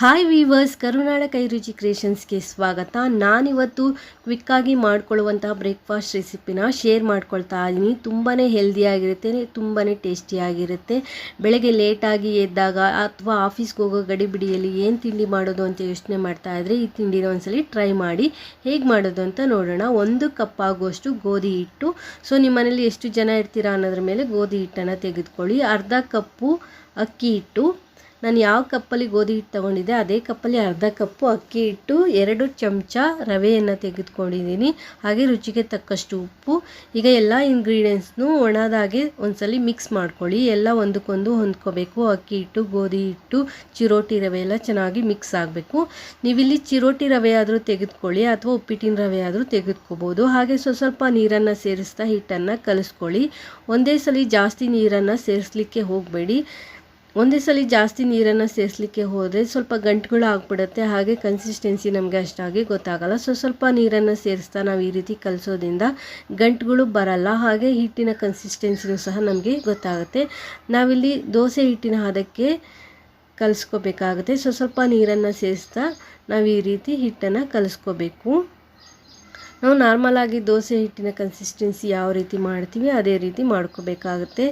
Hi viewers ಕರುನಾಡ ಕೈರುಚಿ ಕ್ರಿಯೇಷನ್ಸ್ಗೆ ಸ್ವಾಗತ. ನಾನಿವತ್ತು ಕ್ವಿಕ್ಕಾಗಿ ಮಾಡ್ಕೊಳ್ಳುವಂತಹ breakfast ರೆಸಿಪಿನ ಶೇರ್ ಮಾಡ್ಕೊಳ್ತಾ ಇದ್ದೀನಿ. ತುಂಬಾ ಹೆಲ್ದಿಯಾಗಿರುತ್ತೆ ತುಂಬಾ ಟೇಸ್ಟಿಯಾಗಿರುತ್ತೆ ಬೆಳಗ್ಗೆ ಲೇಟಾಗಿ ಎದ್ದಾಗ ಅಥವಾ ಆಫೀಸ್ಗೆ ಹೋಗೋ ಗಡಿಬಿಡಿಯಲ್ಲಿ ಏನು ತಿಂಡಿ ಮಾಡೋದು ಅಂತ ಯೋಚನೆ ಮಾಡ್ತಾ ಇದ್ದರೆ ಈ ತಿಂಡಿನ ಒಂದ್ಸಲಿ ಟ್ರೈ ಮಾಡಿ. ಹೇಗೆ ಮಾಡೋದು ಅಂತ ನೋಡೋಣ. ಒಂದು ಕಪ್ ಆಗುವಷ್ಟು ಗೋಧಿ ಹಿಟ್ಟು. ಸೊ ನಿಮ್ಮ ಮನೇಲಿ ಎಷ್ಟು ಜನ ಇರ್ತೀರಾ ಅನ್ನೋದ್ರ ಮೇಲೆ ಗೋಧಿ ಹಿಟ್ಟನ್ನು ತೆಗೆದುಕೊಳ್ಳಿ. ಅರ್ಧ ಕಪ್ಪು ಅಕ್ಕಿ ಹಿಟ್ಟು. ನಾನು ಯಾವ ಕಪ್ಪಲ್ಲಿ ಗೋಧಿ ಹಿಟ್ಟು ತೊಗೊಂಡಿದ್ದೆ, ಅದೇ ಕಪ್ಪಲ್ಲಿ ಅರ್ಧ ಕಪ್ಪು ಅಕ್ಕಿ ಹಿಟ್ಟು, ಎರಡು ಚಮಚ ರವೆಯನ್ನು ತೆಗೆದುಕೊಂಡಿದ್ದೀನಿ. ಹಾಗೆ ರುಚಿಗೆ ತಕ್ಕಷ್ಟು ಉಪ್ಪು. ಈಗ ಎಲ್ಲ ಇಂಗ್ರೀಡಿಯೆಂಟ್ಸ್ನು ಒಣದಾಗೆ ಒಂದ್ಸಲಿ ಮಿಕ್ಸ್ ಮಾಡ್ಕೊಳ್ಳಿ. ಎಲ್ಲ ಒಂದಕ್ಕೊಂದು ಹೊಂದ್ಕೋಬೇಕು. ಅಕ್ಕಿ ಹಿಟ್ಟು, ಗೋಧಿ ಹಿಟ್ಟು, ಚಿರೋಟಿ ರವೆ ಎಲ್ಲ ಚೆನ್ನಾಗಿ ಮಿಕ್ಸ್ ಆಗಬೇಕು. ನೀವಿಲ್ಲಿ ಚಿರೋಟಿ ರವೆ ಆದರೂ ತೆಗೆದುಕೊಳ್ಳಿ ಅಥವಾ ಉಪ್ಪಿಟ್ಟಿನ ರವೆ ಆದರೂ ತೆಗೆದುಕೋಬೋದು. ಹಾಗೆ ಸ್ವಲ್ಪ ಸ್ವಲ್ಪ ನೀರನ್ನು ಸೇರಿಸ್ತಾ ಹಿಟ್ಟನ್ನು ಕಲಿಸ್ಕೊಳ್ಳಿ. ಒಂದೇ ಸಲ ಜಾಸ್ತಿ ನೀರನ್ನು ಸೇರಿಸ್ಲಿಕ್ಕೆ ಹೋಗಬೇಡಿ. ಒಂದೇ ಸಲ ಜಾಸ್ತಿ ನೀರನ್ನು ಸೇರಿಸಲಿಕ್ಕೆ ಹೋದರೆ ಸ್ವಲ್ಪ ಗಂಟುಗಳು ಆಗ್ಬಿಡುತ್ತೆ. ಹಾಗೆ ಕನ್ಸಿಸ್ಟೆನ್ಸಿ ನಮಗೆ ಅಷ್ಟಾಗಿ ಗೊತ್ತಾಗಲ್ಲ. ಸೊ ಸ್ವಲ್ಪ ನೀರನ್ನು ಸೇರಿಸ್ತಾ ನಾವು ಈ ರೀತಿ ಕಲಿಸೋದ್ರಿಂದ ಗಂಟುಗಳು ಬರಲ್ಲ. ಹಾಗೆ ಹಿಟ್ಟಿನ ಕನ್ಸಿಸ್ಟೆನ್ಸಿನೂ ಸಹ ನಮಗೆ ಗೊತ್ತಾಗುತ್ತೆ. ನಾವಿಲ್ಲಿ ದೋಸೆ ಹಿಟ್ಟಿನ ಹದಕ್ಕೆ ಕಲಿಸ್ಕೋಬೇಕಾಗುತ್ತೆ. ಸೊ ಸ್ವಲ್ಪ ನೀರನ್ನು ಸೇರಿಸ್ತಾ ನಾವು ಈ ರೀತಿ ಹಿಟ್ಟನ್ನು ಕಲಿಸ್ಕೋಬೇಕು. ನಾವು ನಾರ್ಮಲಾಗಿ ದೋಸೆ ಹಿಟ್ಟಿನ ಕನ್ಸಿಸ್ಟೆನ್ಸಿ ಯಾವ ರೀತಿ ಮಾಡ್ತೀವಿ ಅದೇ ರೀತಿ ಮಾಡ್ಕೋಬೇಕಾಗುತ್ತೆ.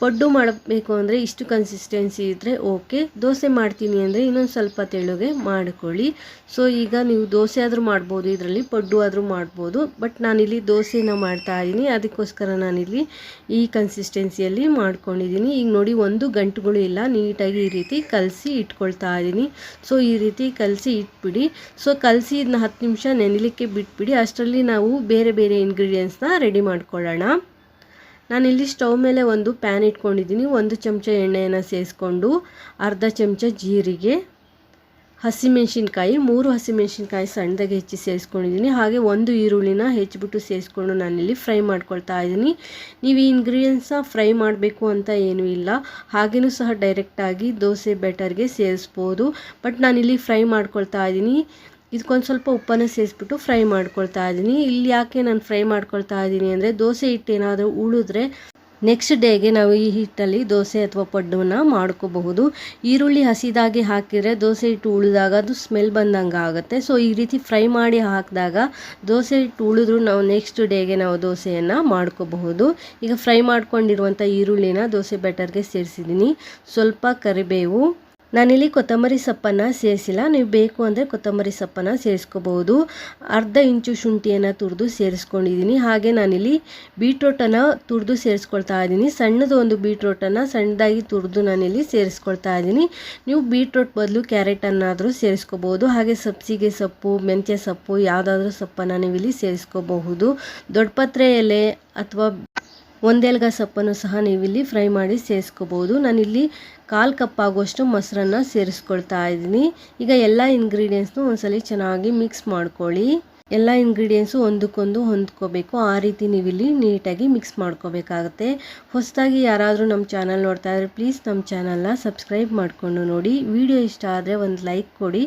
ಪಡ್ಡು ಮಾಡಬೇಕು ಅಂದರೆ ಇಷ್ಟು ಕನ್ಸಿಸ್ಟೆನ್ಸಿ ಇದ್ದರೆ ಓಕೆ ದೋಸೆ ಮಾಡ್ತೀನಿ ಅಂದರೆ ಇನ್ನೊಂದು ಸ್ವಲ್ಪ ತೆಳುಗೆ ಮಾಡಿಕೊಳ್ಳಿ. ಸೊ ಈಗ ನೀವು ದೋಸೆ ಆದರೂ ಮಾಡ್ಬೋದು, ಇದರಲ್ಲಿ ಪಡ್ಡು ಆದರೂ ಮಾಡ್ಬೋದು. ಬಟ್ ನಾನಿಲ್ಲಿ ದೋಸೆನ ಮಾಡ್ತಾ ಇದ್ದೀನಿ. ಅದಕ್ಕೋಸ್ಕರ ನಾನಿಲ್ಲಿ ಈ ಕನ್ಸಿಸ್ಟೆನ್ಸಿಯಲ್ಲಿ ಮಾಡ್ಕೊಂಡಿದ್ದೀನಿ. ಈಗ ನೋಡಿ, ಒಂದು ಗಂಟುಗಳು ಇಲ್ಲ. ನೀಟಾಗಿ ಈ ರೀತಿ ಕಲಸಿ ಇಟ್ಕೊಳ್ತಾ ಇದ್ದೀನಿ. ಸೊ ಈ ರೀತಿ ಕಲಸಿ ಇಟ್ಬಿಡಿ. ಸೊ ಕಲಸಿ ಇದನ್ನ ಹತ್ತು ನಿಮಿಷ ನೆನೆಲಿಕ್ಕೆ ಬಿಟ್ಬಿಡಿ. ಅಷ್ಟರಲ್ಲಿ ನಾವು ಬೇರೆ ಬೇರೆ ಇಂಗ್ರೀಡಿಯೆಂಟ್ಸ್ನ ರೆಡಿ ಮಾಡ್ಕೊಳ್ಳೋಣ. ನಾನಿಲ್ಲಿ ಸ್ಟವ್ ಮೇಲೆ ಒಂದು ಪ್ಯಾನ್ ಇಟ್ಕೊಂಡಿದ್ದೀನಿ. ಒಂದು ಚಮಚ ಎಣ್ಣೆಯನ್ನು ಸೇರಿಸ್ಕೊಂಡು ಅರ್ಧ ಚಮಚ ಜೀರಿಗೆ, ಹಸಿಮೆಣ್ಸಿನ್ಕಾಯಿ, ಮೂರು ಹಸಿಮೆಣ್ಸಿನ್ಕಾಯಿ ಸಣ್ಣದಾಗಿ ಹೆಚ್ಚಿ ಸೇರಿಸ್ಕೊಂಡಿದ್ದೀನಿ ಹಾಗೆ ಒಂದು ಈರುಳ್ಳಿನ ಹೆಚ್ಚಿಬಿಟ್ಟು ಸೇರಿಸ್ಕೊಂಡು ನಾನಿಲ್ಲಿ ಫ್ರೈ ಮಾಡ್ಕೊಳ್ತಾ ಇದ್ದೀನಿ. ನೀವು ಈ ಇಂಗ್ರೀಡಿಯೆಂಟ್ಸ್ನ ಫ್ರೈ ಮಾಡಬೇಕು ಅಂತ ಏನೂ ಇಲ್ಲ. ಹಾಗೇನೂ ಸಹ ಡೈರೆಕ್ಟಾಗಿ ದೋಸೆ ಬ್ಯಾಟರ್ಗೆ ಸೇರಿಸ್ಬೋದು. ಬಟ್ ನಾನಿಲ್ಲಿ ಫ್ರೈ ಮಾಡ್ಕೊಳ್ತಾ ಇದ್ದೀನಿ. ಇದಕ್ಕೊಂದು ಸ್ವಲ್ಪ ಉಪ್ಪನ್ನು ಸೇರಿಸ್ಬಿಟ್ಟು ಫ್ರೈ ಮಾಡ್ಕೊಳ್ತಾ ಇದ್ದೀನಿ. ಇಲ್ಲಿ ಯಾಕೆ ನಾನು ಫ್ರೈ ಮಾಡ್ಕೊಳ್ತಾ ಇದ್ದೀನಿ ಅಂದರೆ ದೋಸೆ ಹಿಟ್ಟು ಏನಾದರೂ ಉಳಿದ್ರೆ ನೆಕ್ಸ್ಟ್ ಡೇಗೆ ನಾವು ಈ ಹಿಟ್ಟಲ್ಲಿ ದೋಸೆ ಅಥವಾ ಪಡ್ಡುನ ಮಾಡ್ಕೋಬಹುದು. ಈರುಳ್ಳಿ ಹಸಿದಾಗಿ ಹಾಕಿದರೆ ದೋಸೆ ಹಿಟ್ಟು ಉಳಿದಾಗ ಅದು ಸ್ಮೆಲ್ ಬಂದಂಗೆ ಆಗುತ್ತೆ. ಸೊ ಈ ರೀತಿ ಫ್ರೈ ಮಾಡಿ ಹಾಕಿದಾಗ ದೋಸೆ ಹಿಟ್ಟು ಉಳಿದ್ರು ನಾವು ನೆಕ್ಸ್ಟ್ ಡೇಗೆ ನಾವು ದೋಸೆಯನ್ನು ಮಾಡ್ಕೋಬಹುದು. ಈಗ ಫ್ರೈ ಮಾಡ್ಕೊಂಡಿರುವಂಥ ಈರುಳ್ಳಿನ ದೋಸೆ ಬೆಟರ್ಗೆ ಸೇರಿಸಿದ್ದೀನಿ. ಸ್ವಲ್ಪ ಕರಿಬೇವು ನಾನಿಲ್ಲಿ ಕೊತ್ತಂಬರಿ ಸೊಪ್ಪನ್ನು ಸೇರಿಸಿಲ್ಲ. ನೀವು ಬೇಕು ಅಂದರೆ ಕೊತ್ತಂಬರಿ ಸೊಪ್ಪನ್ನು ಸೇರಿಸ್ಕೋಬಹುದು. ಅರ್ಧ ಇಂಚು ಶುಂಠಿಯನ್ನು ತುರಿದು ಸೇರಿಸ್ಕೊಂಡಿದ್ದೀನಿ ಹಾಗೆ ನಾನಿಲ್ಲಿ ಬೀಟ್ರೋಟನ್ನು ತುರಿದು ಸೇರಿಸ್ಕೊಳ್ತಾ ಇದ್ದೀನಿ ಸಣ್ಣದು ಒಂದು ಬೀಟ್ರೋಟನ್ನು ಸಣ್ಣದಾಗಿ ತುರಿದು ನಾನಿಲ್ಲಿ ಸೇರಿಸ್ಕೊಳ್ತಾ ಇದ್ದೀನಿ ನೀವು ಬೀಟ್ರೋಟ್ ಬದಲು ಕ್ಯಾರೆಟನ್ನಾದರೂ ಸೇರಿಸ್ಕೋಬಹುದು. ಹಾಗೆ ಸಬ್ಸಿಗೆ ಸೊಪ್ಪು, ಮೆಂತ್ಯ ಸೊಪ್ಪು, ಯಾವುದಾದ್ರೂ ಸೊಪ್ಪನ್ನು ನೀವು ಇಲ್ಲಿ ಸೇರಿಸ್ಕೋಬಹುದು. ದೊಡ್ಡಪತ್ರೆ ಎಲೆ ಅಥವಾ ಒಂದೆಲ್ಗ ಸೊಪ್ಪನ್ನು ಸಹ ನೀವಿಲ್ಲಿ ಫ್ರೈ ಮಾಡಿ ಸೇರಿಸ್ಕೋಬೋದು. ನಾನಿಲ್ಲಿ ಕಾಲು ಕಪ್ ಆಗುವಷ್ಟು ಮೊಸರನ್ನು ಸೇರಿಸ್ಕೊಳ್ತಾ ಇದ್ದೀನಿ. ಈಗ ಎಲ್ಲ ಇಂಗ್ರೀಡಿಯೆಂಟ್ಸ್ನು ಒಂದ್ಸಲಿ ಚೆನ್ನಾಗಿ ಮಿಕ್ಸ್ ಮಾಡ್ಕೊಳ್ಳಿ. ಎಲ್ಲ ಇಂಗ್ರೀಡಿಯೆಂಟ್ಸು ಒಂದಕ್ಕೊಂದು ಹೊಂದ್ಕೋಬೇಕು. ಆ ರೀತಿ ನೀವಿಲ್ಲಿ ನೀಟಾಗಿ ಮಿಕ್ಸ್ ಮಾಡ್ಕೋಬೇಕಾಗತ್ತೆ. ಹೊಸದಾಗಿ ಯಾರಾದರೂ ನಮ್ಮ ಚಾನಲ್ ನೋಡ್ತಾ ಇದ್ರೆ ಪ್ಲೀಸ್ ನಮ್ಮ ಚಾನಲ್ನ ಸಬ್ಸ್ಕ್ರೈಬ್ ಮಾಡಿಕೊಂಡು ನೋಡಿ. ವಿಡಿಯೋ ಇಷ್ಟ ಆದರೆ ಒಂದು ಲೈಕ್ ಕೊಡಿ.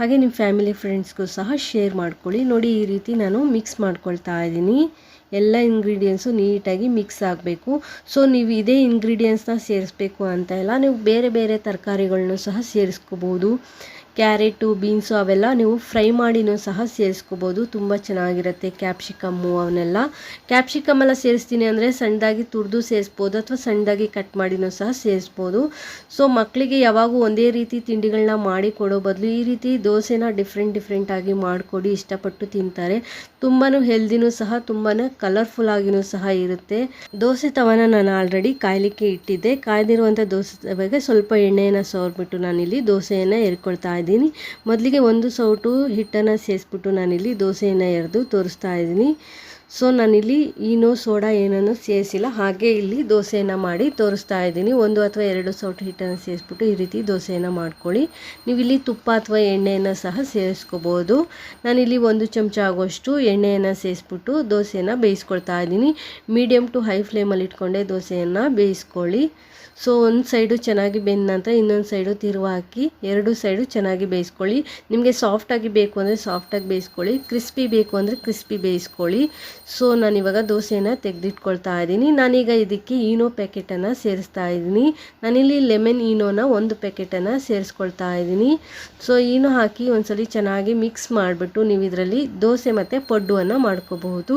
ಹಾಗೆ ನಿಮ್ಮ ಫ್ಯಾಮಿಲಿ ಫ್ರೆಂಡ್ಸ್ಗೂ ಸಹ ಶೇರ್ ಮಾಡ್ಕೊಳ್ಳಿ. ನೋಡಿ, ಈ ರೀತಿ ನಾನು ಮಿಕ್ಸ್ ಮಾಡ್ಕೊಳ್ತಾ ಇದ್ದೀನಿ. ಎಲ್ಲ ಇಂಗ್ರೀಡಿಯೆಂಟ್ಸು ನೀಟಾಗಿ ಮಿಕ್ಸ್ ಆಗಬೇಕು. ಸೊ ನೀವು ಇದೇ ಇಂಗ್ರೀಡಿಯೆಂಟ್ಸ್ನ ಸೇರಿಸ್ಬೇಕು ಅಂತ ಇಲ್ಲ. ನೀವು ಬೇರೆ ಬೇರೆ ತರಕಾರಿಗಳನ್ನೂ ಸಹ ಸೇರಿಸ್ಕೋಬೋದು. ಕ್ಯಾರೆಟು, ಬೀನ್ಸು ಅವೆಲ್ಲ ನೀವು ಫ್ರೈ ಮಾಡಿನೂ ಸಹ ಸೇರಿಸ್ಕೋಬೋದು. ತುಂಬ ಚೆನ್ನಾಗಿರುತ್ತೆ ಕ್ಯಾಪ್ಸಿಕಮ್ಮು ಅವನ್ನೆಲ್ಲ. ಕ್ಯಾಪ್ಸಿಕಮ್ಮೆಲ್ಲ ಸೇರಿಸ್ತೀನಿ ಅಂದರೆ ಸಣ್ಣದಾಗಿ ತುರಿದು ಸೇರಿಸ್ಬೋದು ಅಥವಾ ಸಣ್ಣದಾಗಿ ಕಟ್ ಮಾಡಿನೂ ಸಹ ಸೇರಿಸ್ಬೋದು. ಸೊ ಮಕ್ಕಳಿಗೆ ಯಾವಾಗೂ ಒಂದೇ ರೀತಿ ತಿಂಡಿಗಳನ್ನ ಮಾಡಿ ಕೊಡೋ ಬದಲು ಈ ರೀತಿ ದೋಸೆನ ಡಿಫ್ರೆಂಟ್ ಡಿಫ್ರೆಂಟಾಗಿ ಮಾಡಿಕೊಡಿ, ಇಷ್ಟಪಟ್ಟು ತಿಂತಾರೆ. ತುಂಬಾ ಹೆಲ್ದಿನೂ ಸಹ ತುಂಬಾ ಕಲರ್ಫುಲ್ ಆಗಿನೂ ಸಹ ಇರುತ್ತೆ. ದೋಸೆ ತವನ ನಾನು ಆಲ್ರೆಡಿ ಕಾಯಲಿಕ್ಕೆ ಇಟ್ಟಿದ್ದೆ. ಕಾಯ್ದಿರುವಂಥ ದೋಸೆ ತವೆಗೆ ಸ್ವಲ್ಪ ಎಣ್ಣೆಯನ್ನು ಸವರ್ಬಿಟ್ಟು ನಾನಿಲ್ಲಿ ದೋಸೆಯನ್ನು ಎರ್ಕೊಳ್ತಾ ಇದ್ದೀನಿ. ಮೊದಲಿಗೆ ಒಂದು ಸೌಟು ಹಿಟ್ಟನ್ನು ಸೇರಿಸ್ಬಿಟ್ಟು ನಾನಿಲ್ಲಿ ದೋಸೆಯನ್ನು ಎರೆದು ತೋರಿಸ್ತಾ ಇದ್ದೀನಿ. ಸೊ ನಾನಿಲ್ಲಿ ಈನೋ ಸೋಡಾ ಏನನ್ನು ಸೇರಿಸಿಲ್ಲ. ಹಾಗೆ ಇಲ್ಲಿ ದೋಸೆಯನ್ನು ಮಾಡಿ ತೋರಿಸ್ತಾ ಇದ್ದೀನಿ. ಒಂದು ಅಥವಾ ಎರಡು ಸೌಟ್ ಹಿಟ್ಟನ್ನು ಸೇರಿಸ್ಬಿಟ್ಟು ಈ ರೀತಿ ದೋಸೆಯನ್ನು ಮಾಡ್ಕೊಳ್ಳಿ. ನೀವು ಇಲ್ಲಿ ತುಪ್ಪ ಅಥವಾ ಎಣ್ಣೆಯನ್ನು ಸಹ ಸೇರಿಸ್ಕೋಬೋದು. ನಾನಿಲ್ಲಿ ಒಂದು ಚಮಚ ಆಗೋಷ್ಟು ಎಣ್ಣೆಯನ್ನು ಸೇರಿಸ್ಬಿಟ್ಟು ದೋಸೆಯನ್ನು ಬೇಯಿಸ್ಕೊಳ್ತಾ ಇದ್ದೀನಿ. ಮೀಡಿಯಮ್ ಟು ಹೈ ಫ್ಲೇಮಲ್ಲಿ ಇಟ್ಕೊಂಡೆ ದೋಸೆಯನ್ನು ಬೇಯಿಸ್ಕೊಳ್ಳಿ. ಸೊ ಒಂದು ಸೈಡು ಚೆನ್ನಾಗಿ ಬೆಂದ ನಂತರ ಇನ್ನೊಂದು ಸೈಡು ತಿರುವ ಹಾಕಿ ಎರಡು ಸೈಡು ಚೆನ್ನಾಗಿ ಬೇಯಿಸ್ಕೊಳ್ಳಿ. ನಿಮಗೆ ಸಾಫ್ಟಾಗಿ ಬೇಕು ಅಂದರೆ ಸಾಫ್ಟಾಗಿ ಬೇಯಿಸ್ಕೊಳ್ಳಿ. ಕ್ರಿಸ್ಪಿ ಬೇಕು ಅಂದರೆ ಕ್ರಿಸ್ಪಿ ಬೇಯಿಸ್ಕೊಳ್ಳಿ. ಸೊ ನಾನಿವಾಗ ದೋಸೆನ ತೆಗೆದಿಟ್ಕೊಳ್ತಾ ಇದ್ದೀನಿ. ನಾನೀಗ ಇದಕ್ಕೆ ಈನೋ ಪ್ಯಾಕೆಟನ್ನು ಸೇರಿಸ್ತಾ ಇದ್ದೀನಿ. ನಾನಿಲ್ಲಿ ಲೆಮನ್ ಈನೋನ ಒಂದು ಪ್ಯಾಕೆಟನ್ನು ಸೇರಿಸ್ಕೊಳ್ತಾ ಇದ್ದೀನಿ. ಸೊ ಈನೋ ಹಾಕಿ ಒಂದ್ಸಲಿ ಚೆನ್ನಾಗಿ ಮಿಕ್ಸ್ ಮಾಡಿಬಿಟ್ಟು ನೀವು ಇದರಲ್ಲಿ ದೋಸೆ ಮತ್ತು ಪಡ್ಡುವನ್ನು ಮಾಡ್ಕೋಬಹುದು.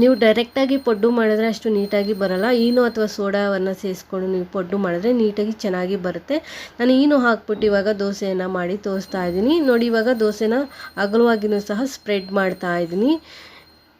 ನೀವು ಡೈರೆಕ್ಟಾಗಿ ಪಡ್ಡು ಮಾಡಿದ್ರೆ ಅಷ್ಟು ನೀಟಾಗಿ ಬರಲ್ಲ. ಈನೋ ಅಥವಾ ಸೋಡಾವನ್ನು ಸೇರಿಸ್ಕೊಂಡು ನೀವು ಪಡ್ಡು ಮಾಡಿದ್ರೆ ನೀಟಾಗಿ ಚೆನ್ನಾಗಿ ಬರುತ್ತೆ. ನಾನು ಈನೋ ಹಾಕ್ಬಿಟ್ಟು ಇವಾಗ ದೋಸೆಯನ್ನು ಮಾಡಿ ತೋರಿಸ್ತಾ ಇದ್ದೀನಿ. ನೋಡಿ, ಇವಾಗ ದೋಸೆನ ಅಗಲವಾಗಿಯೂ ಸಹ ಸ್ಪ್ರೆಡ್ ಮಾಡ್ತಾ ಇದ್ದೀನಿ.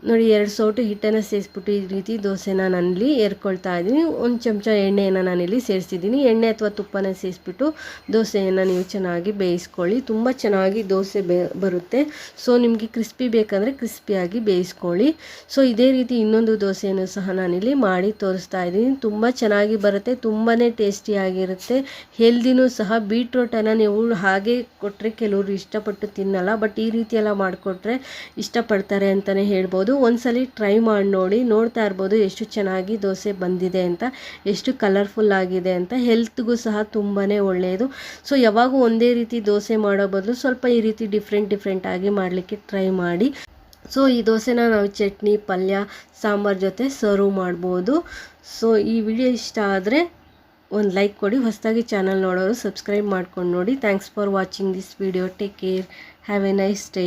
ನೋಡಿ, ಎರಡು ಸೌಟು ಹಿಟ್ಟನ್ನು ಸೇರಿಸ್ಬಿಟ್ಟು ಈ ರೀತಿ ದೋಸೆನ ನಾನಿಲ್ಲಿ ಎರ್ಕೊಳ್ತಾ ಇದ್ದೀನಿ. ಒಂದು ಚಮಚ ಎಣ್ಣೆಯನ್ನು ನಾನಿಲ್ಲಿ ಸೇರಿಸಿದ್ದೀನಿ. ಎಣ್ಣೆ ಅಥವಾ ತುಪ್ಪನ ಸೇರಿಸ್ಬಿಟ್ಟು ದೋಸೆಯನ್ನು ನೀವು ಚೆನ್ನಾಗಿ ಬೇಯಿಸ್ಕೊಳ್ಳಿ. ತುಂಬ ಚೆನ್ನಾಗಿ ದೋಸೆ ಬರುತ್ತೆ. ಸೊ ನಿಮಗೆ ಕ್ರಿಸ್ಪಿ ಬೇಕಂದರೆ ಕ್ರಿಸ್ಪಿಯಾಗಿ ಬೇಯಿಸ್ಕೊಳ್ಳಿ. ಸೊ ಇದೇ ರೀತಿ ಇನ್ನೊಂದು ದೋಸೆಯನ್ನು ಸಹ ನಾನಿಲ್ಲಿ ಮಾಡಿ ತೋರಿಸ್ತಾ ಇದ್ದೀನಿ. ತುಂಬ ಚೆನ್ನಾಗಿ ಬರುತ್ತೆ. ತುಂಬಾ ಟೇಸ್ಟಿಯಾಗಿರುತ್ತೆ ಹೆಲ್ದಿನೂ ಸಹ. ಬೀಟ್ರೋಟನ್ನು ನೀವು ಹಾಗೆ ಕೊಟ್ಟರೆ ಕೆಲವರು ಇಷ್ಟಪಟ್ಟು ತಿನ್ನಲ್ಲ. ಬಟ್ ಈ ರೀತಿಯೆಲ್ಲ ಮಾಡಿಕೊಟ್ರೆ ಇಷ್ಟಪಡ್ತಾರೆ ಅಂತಲೇ ಹೇಳ್ಬೋದು. ಒಂದ್ಸಲಿ ಟ್ರೈ ಮಾಡಿ ನೋಡಿ. ನೋಡ್ತಾ ಇರ್ಬೋದು ಎಷ್ಟು ಚೆನ್ನಾಗಿ ದೋಸೆ ಬಂದಿದೆ ಅಂತ, ಎಷ್ಟು ಕಲರ್ಫುಲ್ ಆಗಿದೆ ಅಂತ. ಹೆಲ್ತ್ಗೂ ಸಹ ತುಂಬಾ ಒಳ್ಳೆಯದು ಸೊ ಯಾವಾಗೂ ಒಂದೇ ರೀತಿ ದೋಸೆ ಮಾಡೋ ಬದಲು ಸ್ವಲ್ಪ ಈ ರೀತಿ ಡಿಫ್ರೆಂಟ್ ಡಿಫ್ರೆಂಟ್ ಆಗಿ ಮಾಡಲಿಕ್ಕೆ ಟ್ರೈ ಮಾಡಿ. ಸೊ ಈ ದೋಸೆನ ನಾವು ಚಟ್ನಿ, ಪಲ್ಯ, ಸಾಂಬಾರ್ ಜೊತೆ ಸರ್ವ್ ಮಾಡ್ಬೋದು. ಸೊ ಈ ವಿಡಿಯೋ ಇಷ್ಟ ಆದರೆ ಒಂದು ಲೈಕ್ ಕೊಡಿ. ಹೊಸದಾಗಿ ಚಾನಲ್ ನೋಡೋರು ಸಬ್ಸ್ಕ್ರೈಬ್ ಮಾಡ್ಕೊಂಡು ನೋಡಿ. Thanks for watching this video take care have a nice day